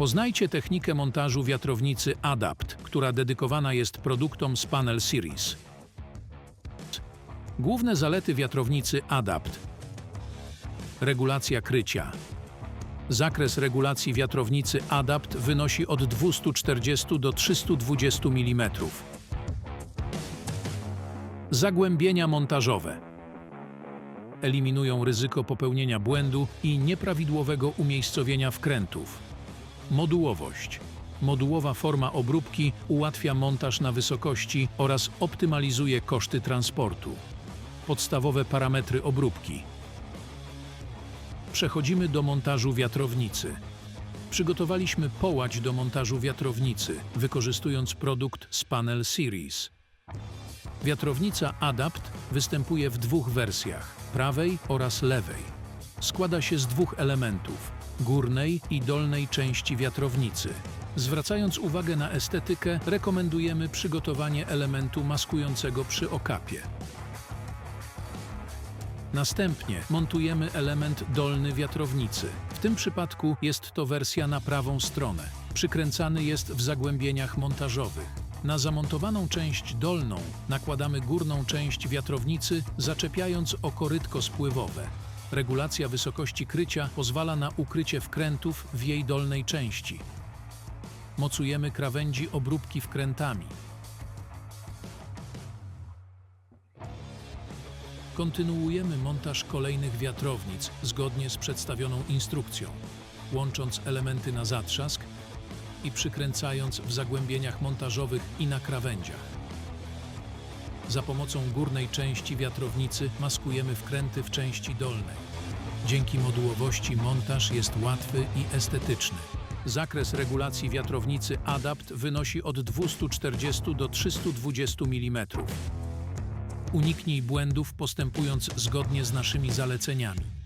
Poznajcie technikę montażu wiatrownicy ADAPT, która dedykowana jest produktom z Panel Series. Główne zalety wiatrownicy ADAPT. Regulacja krycia. Zakres regulacji wiatrownicy ADAPT wynosi od 240 do 320 mm. Zagłębienia montażowe. Eliminują ryzyko popełnienia błędu i nieprawidłowego umiejscowienia wkrętów. Modułowość. Modułowa forma obróbki ułatwia montaż na wysokości oraz optymalizuje koszty transportu. Podstawowe parametry obróbki. Przechodzimy do montażu wiatrownicy. Przygotowaliśmy połać do montażu wiatrownicy, wykorzystując produkt z Panel Series. Wiatrownica ADAPT występuje w dwóch wersjach, prawej oraz lewej. Składa się z dwóch elementów, górnej i dolnej części wiatrownicy. Zwracając uwagę na estetykę, rekomendujemy przygotowanie elementu maskującego przy okapie. Następnie montujemy element dolny wiatrownicy. W tym przypadku jest to wersja na prawą stronę. Przykręcany jest w zagłębieniach montażowych. Na zamontowaną część dolną nakładamy górną część wiatrownicy, zaczepiając o korytko spływowe. Regulacja wysokości krycia pozwala na ukrycie wkrętów w jej dolnej części. Mocujemy krawędzi obróbki wkrętami. Kontynuujemy montaż kolejnych wiatrownic zgodnie z przedstawioną instrukcją, łącząc elementy na zatrzask i przykręcając w zagłębieniach montażowych i na krawędziach. Za pomocą górnej części wiatrownicy maskujemy wkręty w części dolnej. Dzięki modułowości montaż jest łatwy i estetyczny. Zakres regulacji wiatrownicy ADAPT wynosi od 240 do 320 mm. Uniknij błędów postępując zgodnie z naszymi zaleceniami.